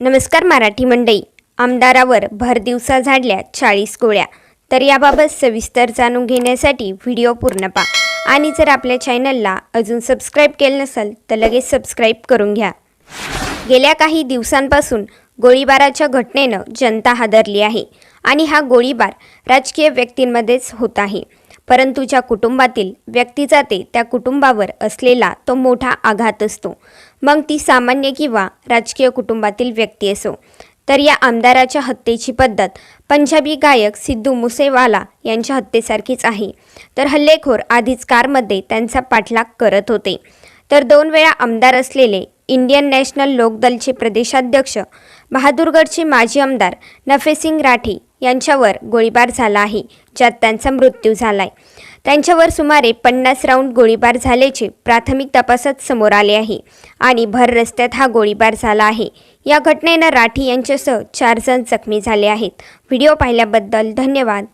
नमस्कार मराठी मंडळी. आमदारावर भर दिवसा झाडल्या चाळीस गोळ्या. तर याबाबत सविस्तर जाणून घेण्यासाठी व्हिडिओ पूर्ण पहा. आणि जर आपल्या चॅनलला अजून सबस्क्राईब केलं नसेल तर लगेच सबस्क्राईब करून घ्या. गेल्या काही दिवसांपासून गोळीबाराच्या घटनेनं जनता हादरली आहे आणि हा गोळीबार राजकीय व्यक्तींमध्येच होत आहे. परंतु ज्या कुटुंबातील व्यक्ती जाते त्या कुटुंबावर असलेला तो मोठा आघात असतो. मग ती सामान्य किंवा राजकीय कुटुंबातील व्यक्ती असो. तर या आमदाराच्या हत्येची पद्धत पंजाबी गायक सिद्धू मुसेवाला यांच्या हत्येसारखीच आहे. तर हल्लेखोर आधीच कारमध्ये त्यांचा पाठलाग करत होते. तर दोन वेळा आमदार असलेले इंडियन नॅशनल लोकदलचे प्रदेशाध्यक्ष बहादूरगडचे माजी आमदार नफेसिंग राठी यांच्यावर गोळीबार झाला आहे ज्यात त्यांचा मृत्यू झाला आहे त्यांच्यावर सुमारे पन्नास राऊंड गोळीबार झाल्याचे प्राथमिक तपासात समोर आले आहे आणि भर रस्त्यात हा गोळीबार झाला आहे. या घटनेनं राठी यांच्यासह चार जण जखमी झाले आहेत. व्हिडिओ पाहिल्याबद्दल धन्यवाद.